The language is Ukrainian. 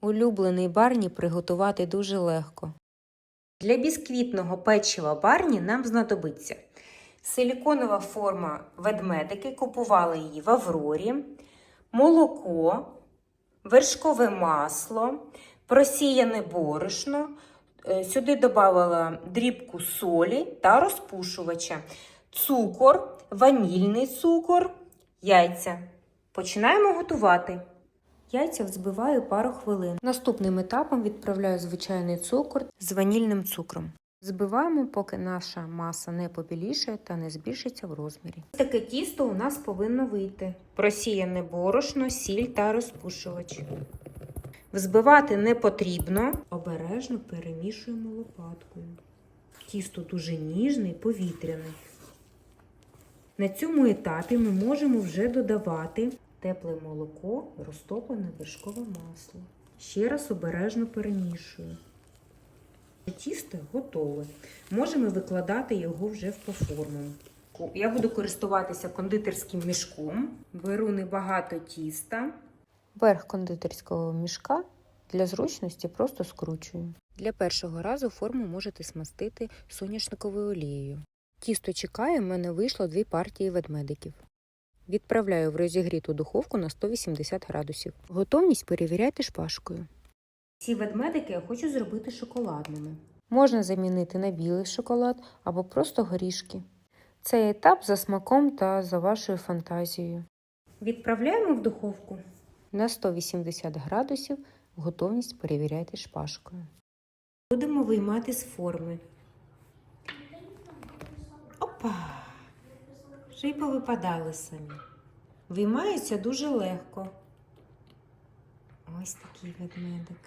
Улюблений барні приготувати дуже легко. Для бісквітного печива барні нам знадобиться силіконова форма ведмедики, купували її в Аврорі, молоко, вершкове масло, просіяне борошно. Е, Сюди додавала дрібку солі та розпушувача, цукор, ванільний цукор, яйця. Починаємо готувати. Яйця взбиваю пару хвилин. Наступним етапом відправляю звичайний цукор з ванільним цукром. Збиваємо, поки наша маса не побілішає та не збільшиться в розмірі. Таке тісто у нас повинно вийти. Просіяне борошно, сіль та розпушувач. Взбивати не потрібно. Обережно перемішуємо лопаткою. Тісто дуже ніжне і повітряне. На цьому етапі ми можемо вже додавати тепле молоко, розтоплене вершкове масло. Ще раз обережно перемішую. Тісто готове. Можемо викладати його вже в поформу. Я буду користуватися кондитерським мішком. Беру небагато тіста. Верх кондитерського мішка для зручності просто скручую. Для першого разу форму можете смастити соняшниковою олією. Тісто чекає, в мене вийшло дві партії ведмедиків. Відправляю в розігріту духовку на 180 градусів. Готовність перевіряйте шпажкою. Ці ведмедики я хочу зробити шоколадними. Можна замінити на білий шоколад або просто горішки. Цей етап за смаком та за вашою фантазією. Відправляємо в духовку на 180 градусів. Готовність перевіряйте шпажкою. Будемо виймати з форми. Опа! Вже й повипадали самі. Виймаються дуже легко. Ось такий ведмедик.